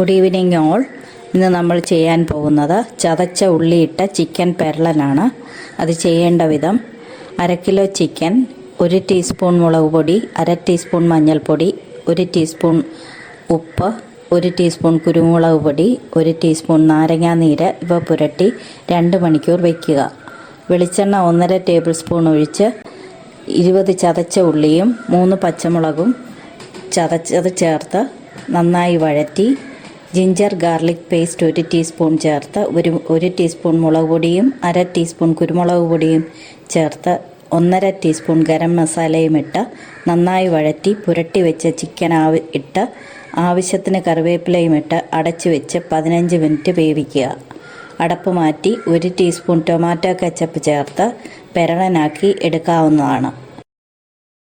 Good evening all ഇന്ന് നമ്മൾ ചെയ്യാൻ പോകുന്നത് ചതച്ച ഉള്ളിയിട്ട ചിക്കൻ പെരളനാണ്. അത് ചെയ്യേണ്ട വിധം അര കിലോ ചിക്കൻ ഒരു ടീസ്പൂൺ മുളക് പൊടി അര ടീസ്പൂൺ മഞ്ഞൾപ്പൊടി ഒരു ടീസ്പൂൺ ഉപ്പ് ഒരു ടീസ്പൂൺ കുരുമുളക് പൊടി ഒരു ടീസ്പൂൺ നാരങ്ങാനീര് ഇവ പുരട്ടി രണ്ട് മണിക്കൂർ വയ്ക്കുക വെളിച്ചെണ്ണ ഒന്നര ടേബിൾ സ്പൂൺ ഒഴിച്ച് ഇരുപത് ചതച്ച ഉള്ളിയും മൂന്ന് പച്ചമുളകും ചതച്ചത് ചേർത്ത് നന്നായി വഴറ്റി ജിഞ്ചർ ഗാർലിക് പേസ്റ്റ് ഒരു ടീസ്പൂൺ ചേർത്ത് ഒരു ഒരു ടീസ്പൂൺ മുളക് പൊടിയും അര ടീസ്പൂൺ കുരുമുളക് പൊടിയും ചേർത്ത് ഒന്നര ടീസ്പൂൺ ഗരം മസാലയും ഇട്ട് നന്നായി വഴറ്റി പുരട്ടി വെച്ച ചിക്കൻ ആവി ഇട്ട് ആവശ്യത്തിന് കറിവേപ്പിലയും ഇട്ട് അടച്ചു വെച്ച് പതിനഞ്ച് മിനിറ്റ് വേവിക്കുക. അടപ്പ് മാറ്റി ഒരു ടീസ്പൂൺ ടൊമാറ്റോ കെച്ചപ്പ് ചേർത്ത് പെരളനാക്കി എടുക്കാവുന്നതാണ്.